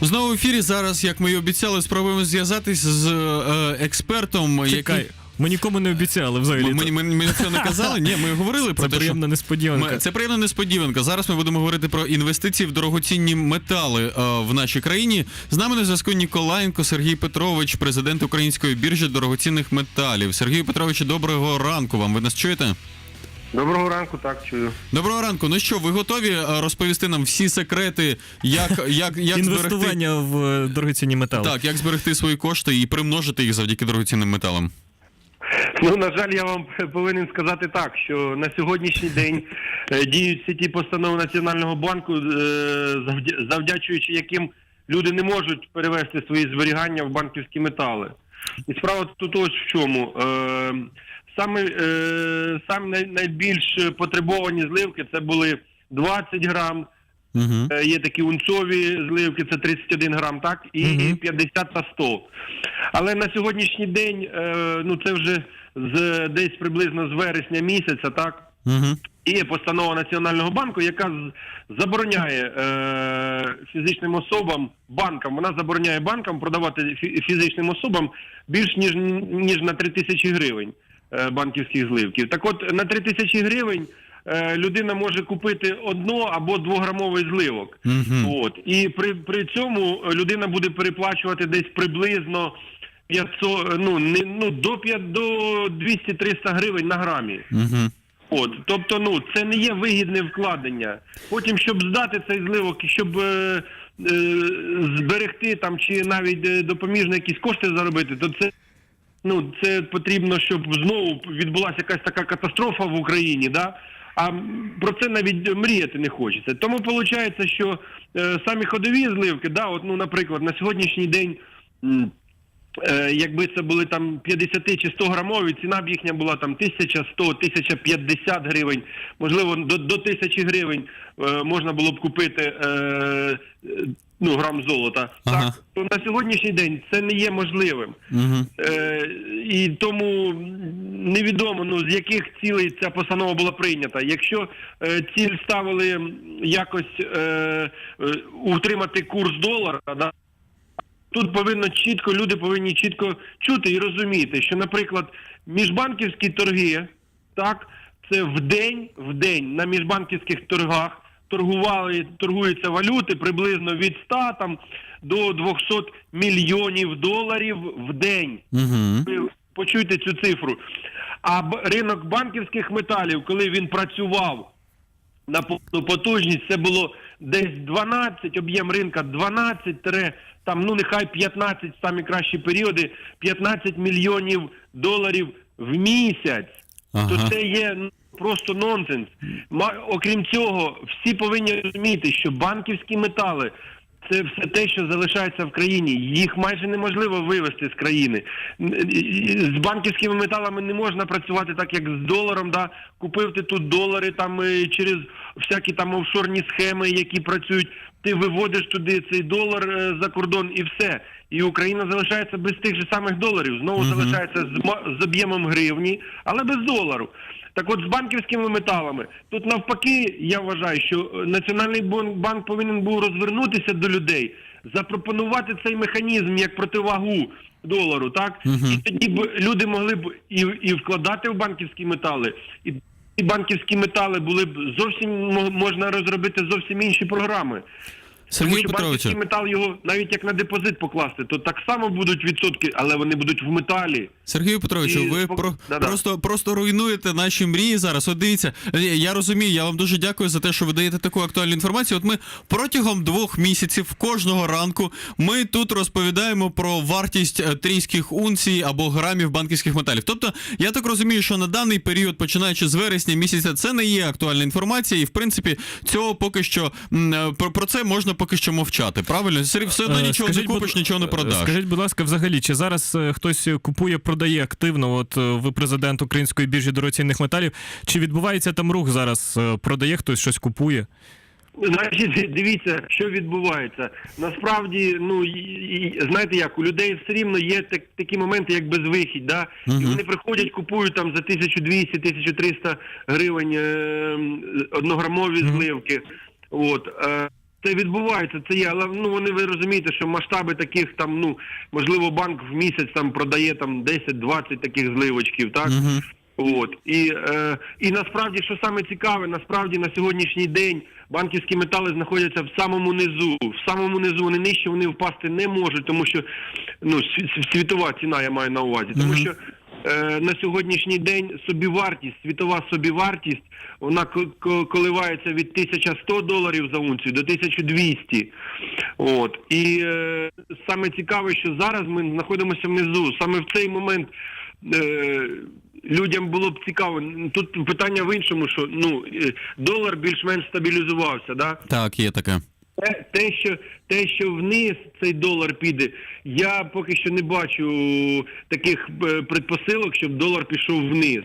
Знову в ефірі зараз, як ми і обіцяли, спробуємо зв'язатися з е, експертом, Чекай, який. ми нікому не обіцяли взагалі. Ми, ми, ми, ми це не казали. Ні, ми говорили про Це те, що приємна несподіванка. Ми- Це приємна несподіванка. Зараз ми будемо говорити про інвестиції в дорогоцінні метали е, в нашій країні. З нами на зв'язку Ніколаєнко Сергій Петрович, президент Української біржі дорогоцінних металів. Сергію Петровичу, доброго ранку вам. Ви нас чуєте? Доброго ранку, так чую. Доброго ранку. Ну що, ви готові е, розповісти нам всі секрети, як, як, як зберегти Інвестування в е, дорогоцінні метали. так, як зберегти свої кошти і примножити їх завдяки дорогоцінним металам? Ну на жаль, я вам повинен сказати так, що на сьогоднішній день е, діють всі ті постанови Національного банку, е, завдя- завдячуючи яким люди не можуть перевести свої зберігання в банківські метали. І справа тут ось в чому. Е, Саме, е, саме най- найбільш потребовані зливки це були 20 грам, Угу. Е, Є такі унцові зливки, це 31 грам, так, і Мгм. 50 та 100. Але на сьогоднішній день, е, ну це вже з десь приблизно з вересня місяця, так. Угу. І є постанова Національного банку, яка забороняє е, фізичним особам, банкам, вона забороняє банкам продавати фі- фізичним особам більш ніж ніж на 3 тисячі гривень банківських зливків. Так от на 3 тисячі гривень е, людина може купити одно або двограмовий зливок. Угу. От і при, при цьому людина буде переплачувати десь приблизно 500, ну не ну до 5, до 200-300 гривень на грамі. Угу. От, тобто, ну це не є вигідне вкладення. Потім, щоб здати цей зливок, щоб е, е, зберегти там чи навіть е, допоміжно якісь кошти заробити, то це ну це потрібно, щоб знову відбулася якась така катастрофа в Україні, да. А про це навіть мріяти не хочеться. Тому виходить, що е, самі ходові зливки, да, от, ну, наприклад, на сьогоднішній день. Е, якби це були там 50 чи 100 грамові, ціна б їхня була там 1100, 1050 гривень, можливо, до, до 1000 гривень е, можна було б купити е, ну, грам золота. Ага. Так, то на сьогоднішній день це не є можливим. Угу. Е, і тому невідомо ну з яких цілей ця постанова була прийнята. Якщо е, ціль ставили якось е, е, утримати курс долара, да, тут повинно чітко, люди повинні чітко чути і розуміти, що, наприклад, міжбанківські торги, так, це в день, в день на міжбанківських торгах торгували, торгуються валюти приблизно від 100 там, до 200 мільйонів доларів в день. Угу. Ви почуйте цю цифру. А ринок банківських металів, коли він працював на повну потужність, це було десь 12, об'єм ринка 12, там, ну нехай 15, самі кращі періоди, 15 мільйонів доларів в місяць. Ага. То це є просто нонсенс. Окрім цього, всі повинні розуміти, що банківські метали це все те, що залишається в країні. Їх майже неможливо вивезти з країни. З банківськими металами не можна працювати так, як з доларом. Да? Купив ти тут долари там е, через всякі там офшорні схеми, які працюють. Ти виводиш туди цей долар е, за кордон і все. І Україна залишається без тих же самих доларів. Знову Мгм. залишається з, з об'ємом гривні, але без долару. Так от з банківськими металами, тут навпаки, я вважаю, що е, Національний банк повинен був розвернутися до людей, запропонувати цей механізм як противагу долару, так? Мгм. І тоді б люди могли б і, і вкладати в банківські метали, і ці банківські метали були б зовсім мо- можна розробити зовсім інші програми. Що Петровичу. метал його навіть як на депозит покласти, то так само будуть відсотки, але вони будуть в металі. Сергію Петровичу, І ви про просто просто руйнуєте наші мрії зараз. От дивіться, е, я розумію. Я вам дуже дякую за те, що ви даєте таку актуальну інформацію. От ми протягом двох місяців кожного ранку ми тут розповідаємо про вартість е, трійських унцій або грамів банківських металів. Тобто, я так розумію, що на даний період, починаючи з вересня місяця, це не є актуальна інформація, і в принципі цього поки що е, про це можна поки що мовчати. Правильно, все одно Е, нічого не скажіть, купиш, будь- нічого не е, продаш. Скажіть, будь ласка, взагалі, чи зараз е, хтось купує, продає активно? От ви президент Української біржі дорогоцінних металів. Чи відбувається там рух зараз? Продає хтось щось купує? Значить, дивіться, що відбувається. Насправді, ну і, і, знаєте як, у людей все рівно є так, такі моменти, як безвихідь, да? Мгм. І вони приходять, купують там за 1200-1300 гривень е, однограмові Мгм. зливки. От. Е, Це відбувається, це є, але ну вони ви розумієте, що масштаби таких там, ну можливо, банк в місяць там продає там 10-20 таких зливочків, так? Мгм. От і, е, і насправді, що саме цікаве, насправді на сьогоднішній день банківські метали знаходяться в самому низу. В самому низу вони нижче вони впасти не можуть, тому що ну світова ціна я маю на увазі, тому що на сьогоднішній день собівартість, світова собівартість, вона ко- ко- коливається від 1100 доларів за унцію до 1200. От і е, саме цікаве, що зараз ми знаходимося внизу. Саме в цей момент е, людям було б цікаво. Тут питання в іншому, що ну е, долар більш-менш стабілізувався, да. Так, є таке. Те, те, що те, що вниз цей долар піде, я поки що не бачу таких е, предпосилок, щоб долар пішов вниз.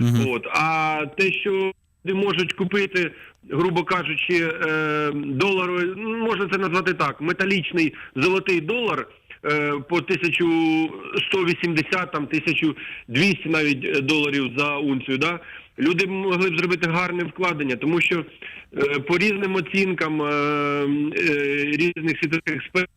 Мгм. От а те, що люди можуть купити, грубо кажучи, е, доларовий, ну, можна це назвати так, металічний золотий долар. Е, По 1180, там 1200 навіть е, доларів за унцію, да? Люди могли б зробити гарне вкладення, тому що е, по різним оцінкам різних світових експертів,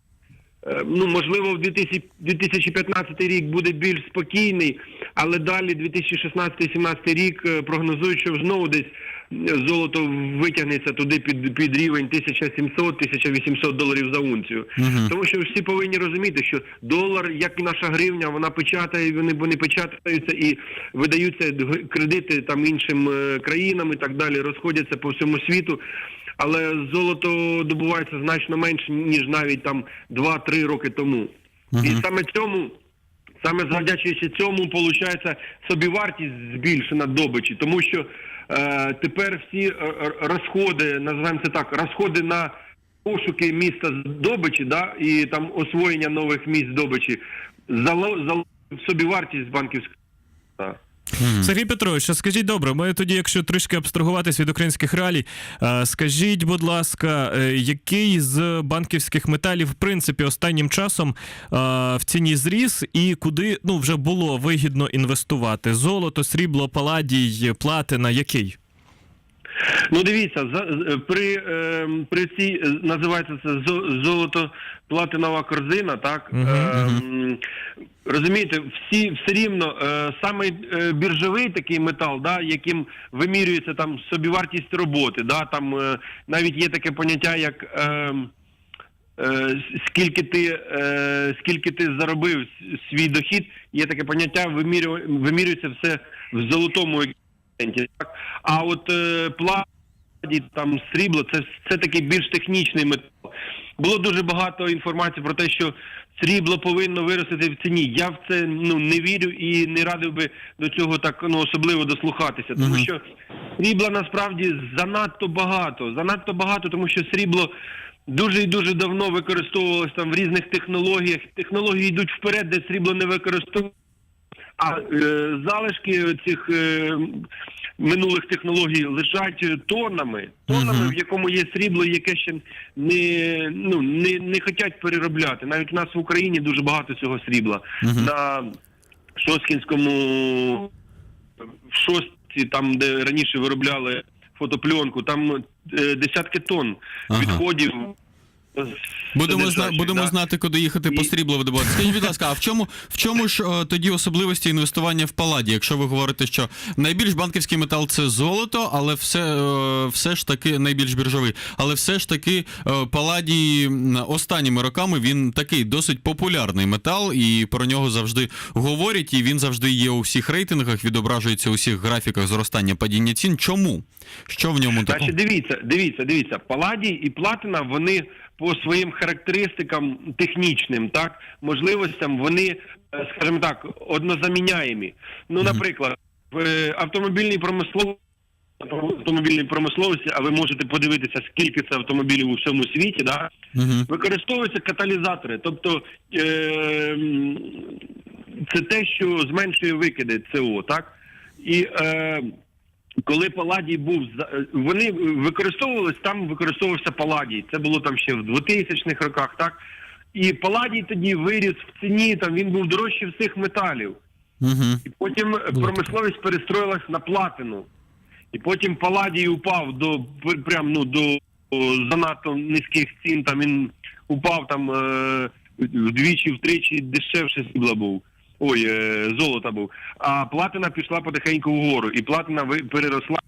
Ну, можливо, в 2000 2015 рік буде більш спокійний, але далі 2016-2017 рік прогнозують, що знову десь золото витягнеться туди під, під рівень 1700-1800 доларів за унцію. Мгм. Тому що всі повинні розуміти, що долар, як і наша гривня, вона печатає, вони, вони печатаються і видаються кредити там іншим е, країнам і так далі, розходяться по всьому світу. Але золото добувається значно менше, ніж навіть там 2-3 роки тому. Мгм. І саме цьому, саме завдячуючи цьому, виходить собівартість збільшена добичі, тому що тепер всі е, розходи, називаємо це так, розходи на пошуки міста здобичі, да, і там освоєння нових місць здобичі, в собівартість банківської. Да. Мгм. Сергій Петрович, а скажіть добре, ми тоді, якщо трішки абстрагуватись від українських реалій, скажіть, будь ласка, е, який з банківських металів, в принципі, останнім часом в ціні зріс і куди ну вже було вигідно інвестувати? Золото, срібло, паладій, платина, який? Ну дивіться, за, при, е, при цій е, називається це зо- золото платинова корзина, так Мгм, Ем, розумієте, всі все рівно е, саме е, біржовий такий метал, да, яким вимірюється там собівартість роботи, да, там е, навіть є таке поняття, як. Е, Е, скільки ти е, скільки ти заробив свій дохід, є таке поняття, вимірю, вимірюється все в золотому? А от е, пладі, там срібло, це, це такий більш технічний метал. Було дуже багато інформації про те, що срібло повинно виростити в ціні. Я в це ну не вірю і не радив би до цього так ну особливо дослухатися, тому що срібла насправді занадто багато. Занадто багато, тому що срібло дуже і дуже давно використовувалось там в різних технологіях. Технології йдуть вперед, де срібло не використовується. А е, залишки цих е, минулих технологій лежать тоннами, тоннами, в якому є срібло, яке ще не ну не, не хочуть переробляти. Навіть у нас в Україні дуже багато цього срібла. На Шосткінському в шостці, там де раніше виробляли фотопленку, там е, десятки тонн Ага. Будемо, зна- будемо да. знати, куди їхати по І- срібло видобувати. Скажіть, будь ласка, а в чому, в чому ж е, тоді особливості інвестування в паладі? Якщо ви говорите, що найбільш банківський метал це золото, але все, е, все ж таки найбільш біржовий, але все ж таки е, паладій останніми роками він такий досить популярний метал, і про нього завжди говорять, і він завжди є у всіх рейтингах, відображується у всіх графіках зростання падіння цін. Чому? Що в ньому? Значить, дивіться, дивіться, дивіться, паладій і платина, вони по своїм характеристикам технічним, так, можливостям, вони, е, скажімо так, однозаміняємі. Ну, наприклад, в автомобільній промисловості автомобільній промисловості, а ви можете подивитися, скільки це автомобілів у всьому світі, да, Угу. використовуються каталізатори. Тобто е, це те, що зменшує викиди СО, так? І е, коли паладій був е, вони використовувались, там використовувався паладій. Це було там ще в 2000-х роках, так? І паладій тоді виріс в ціні, там він був дорожчий всіх металів. Угу. І потім промисловість перестроїлась на платину. І потім паладій упав до прям ну до занадто низьких цін там він упав там е, вдвічі, втричі дешевше срібла був. Ой, е, золота був. А платина пішла потихеньку вгору, і платина переросла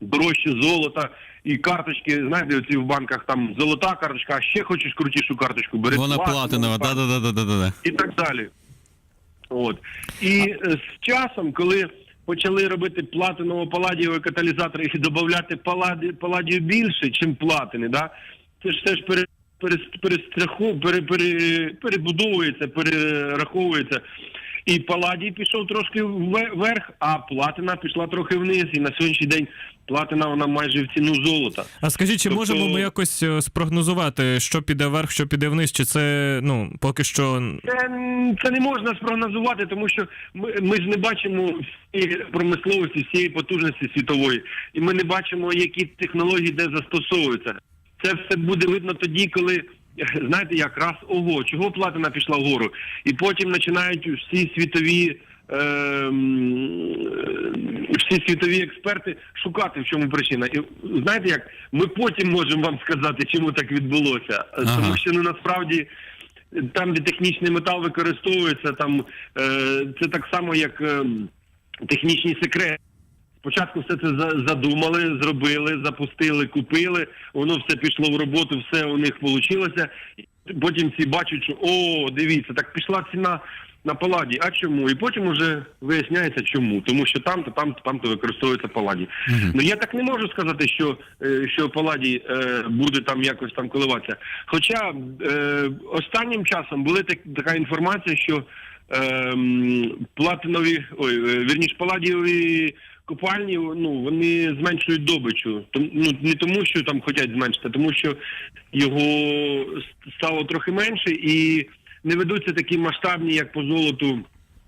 дорожче золота і карточки. Знаєте, оці в банках там золота карточка, а ще хочеш крутішу карточку, бери Вона платинова, да, да, да, да, да, да. і так далі. От. І е, з часом, коли почали робити платиново-паладієві каталізатори і додати паладі, паладію більше, чим платини, да? це ж все ж пере, пере, перестраху, пере, пере, перебудовується, перераховується. І паладій пішов трошки вверх, а платина пішла трохи вниз. І на сьогоднішній день платина вона майже в ціну золота. А скажіть, чи Тобто- можемо ми якось е, спрогнозувати, що піде вверх, що піде вниз? Чи це ну поки що Це, це не можна спрогнозувати, тому що ми, ми ж не бачимо всієї промисловості, всієї потужності світової, і ми не бачимо, які технології де застосовуються. Це все буде видно тоді, коли знаєте, як раз ого, чого платина пішла вгору, і потім починають всі світові. ем, Всі світові експерти шукати, в чому причина. І знаєте, як ми потім можемо вам сказати, чому так відбулося, Ага. тому що ну насправді там, де технічний метал використовується, там е, це так само, як е, технічні секрети. Спочатку все це за- задумали, зробили, запустили, купили, воно все пішло в роботу, все у них вийшло. Потім всі бачать, що о, дивіться, так пішла ціна на паладі. А чому? І потім вже виясняється, чому. Тому що там-то, там-то, там-то використовується паладій. Ну я так не можу сказати, що, е, що паладій е, буде там якось там коливатися. Хоча е, останнім часом була так, така інформація, що ем, платинові, ой, е, вірніш, паладієві копальні, ну вони зменшують добичу. Ну не тому, що там хочуть зменшити, а тому що його стало трохи менше і не ведуться такі масштабні, як по золоту,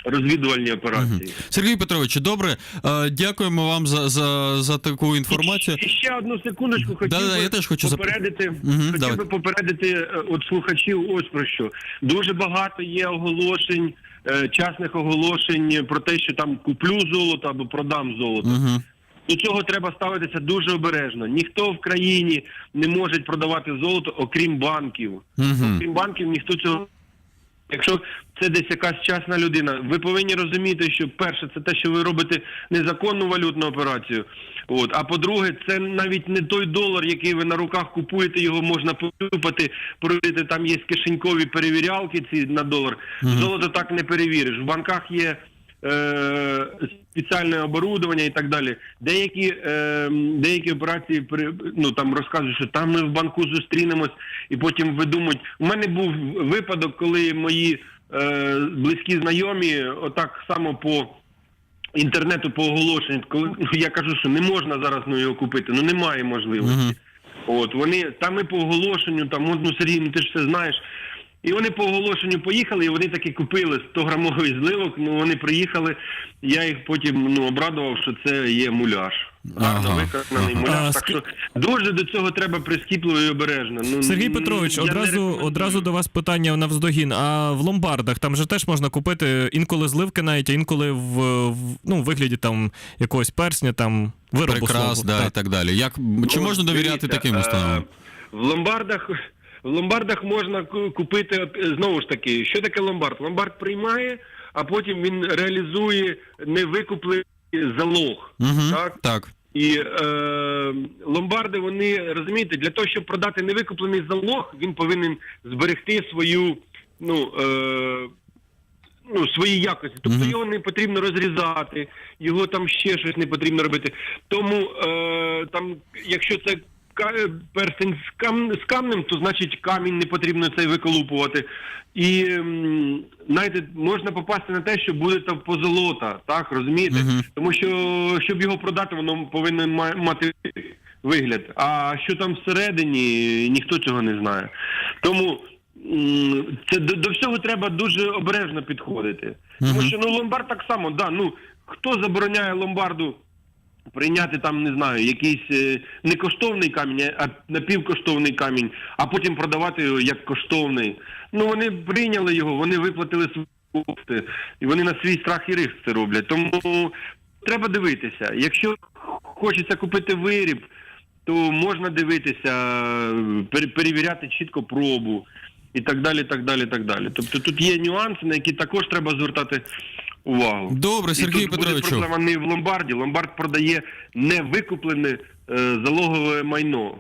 розвідувальні операції. Сергій Петрович, добре. е, Дякуємо вам за, за, за таку інформацію. І ще одну секундочку хотів Да-да, би я теж хочу попередити, Мгм, хотів давай. би попередити е, от слухачів ось про що. Дуже багато є оголошень, частних оголошень про те, що там куплю золото або продам золото. Угу. До цього треба ставитися дуже обережно. Ніхто в країні не може продавати золото, окрім банків. Угу. Окрім банків, ніхто цього. Якщо це десь якась частна людина, ви повинні розуміти, що перше, це те, що ви робите незаконну валютну операцію. От, а по-друге, це навіть не той долар, який ви на руках купуєте, його можна пощупати, провірити, там є кишенькові перевірялки ці на долар. Золото так не перевіриш. В банках є е, спеціальне оборудовання і так далі. Деякі, е, деякі операції при- ну, там розказують, що там ми в банку зустрінемось, і потім видумують. У мене був випадок, коли мої е, близькі знайомі отак само по. Інтернету по оголошенню, коли я кажу, що не можна зараз ну, його купити, ну немає можливості. Мгм. От вони там і по оголошенню, там ну Сергій, ну ти ж все знаєш. І вони по оголошенню поїхали, і вони таки купили 100 грамовий зливок. Ну вони приїхали. Я їх потім ну обрадував, що це є муляж. Гарно Ага, виконаний ага. муляж. А, так ск- що дуже до цього треба прискіпливо і обережно. Ну Сергій Петрович, одразу одразу до вас питання навздогін. А в ломбардах там же теж можна купити інколи зливки, навіть а інколи в, в ну вигляді там якогось персня, там виробу Прикрас, свого. да, і Так. так далі. Як, чи Ну, можна довіряти дивіться, таким е, установам? В ломбардах в ломбардах можна ку- купити е, знову ж таки, що таке ломбард? Ломбард приймає, а потім він реалізує невикуплений залог. Угу. Так? так. І е, ломбарди, вони розумієте, для того, щоб продати невикуплений залог, він повинен зберегти свою ну. Е, Ну, свої якості, тобто його не потрібно розрізати, його там ще щось не потрібно робити. Тому е, там, якщо це перстень з, кам, з камнем, то значить камінь не потрібно цей виколупувати. І знаєте, можна попасти на те, що буде там позолота, так розумієте? Мгм. Тому що щоб його продати, воно повинно мати вигляд. А що там всередині, ніхто цього не знає. Тому це до, до всього треба дуже обережно підходити. Тому що ну ломбард так само, да, ну хто забороняє ломбарду прийняти там, не знаю, якийсь е, не коштовний камінь, а напівкоштовний камінь, а потім продавати його як коштовний. Ну вони прийняли його, вони виплатили свої кошти, і вони на свій страх і риск це роблять. Тому треба дивитися. Якщо хочеться купити виріб, то можна дивитися, пере- перевіряти чітко пробу і так далі. так далі, так далі. Тобто тут є нюанси, на які також треба звертати увагу. Добре, І Сергію тут буде проблема не в ломбарді. Ломбард продає невикуплене е, залогове майно.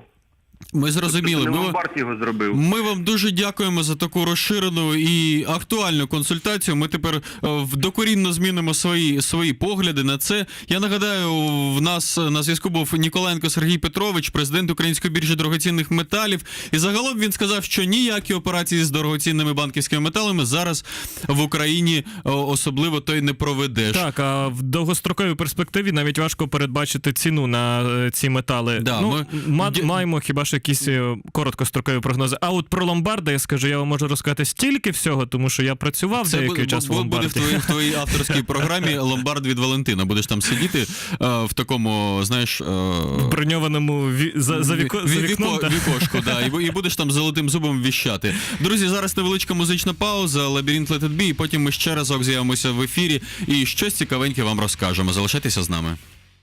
Ми зрозуміли. Ми, його зробив. ми вам дуже дякуємо за таку розширену і актуальну консультацію. Ми тепер е, докорінно змінимо свої, свої погляди на це. Я нагадаю, в нас на зв'язку був Ніколенко Сергій Петрович, президент Української біржі дорогоцінних металів. І загалом він сказав, що ніякі операції з дорогоцінними банківськими металами зараз в Україні е, особливо то й не проведеш. Так, а в довгостроковій перспективі навіть важко передбачити ціну на е, ці метали. Да, ну, ми- ма- маємо хіба що якісь е, короткострокові прогнози. А от про ломбарди, я скажу, я вам можу розказати стільки всього, тому що я працював Це деякий буде, час в бу- буде ломбарді. в твоїй, в твоїй авторській програмі Ломбард від Валентина. Будеш там сидіти е, в такому, знаєш, е, броньованому ві... за, за, віко... ві- за віко- вікном. та- вікошку, да, і, і будеш там золотим зубом віщати. Друзі, зараз невеличка музична пауза, лабіринт Let It Be, і потім ми ще разок з'явимося в ефірі і щось цікавеньке вам розкажемо. Залишайтеся з нами.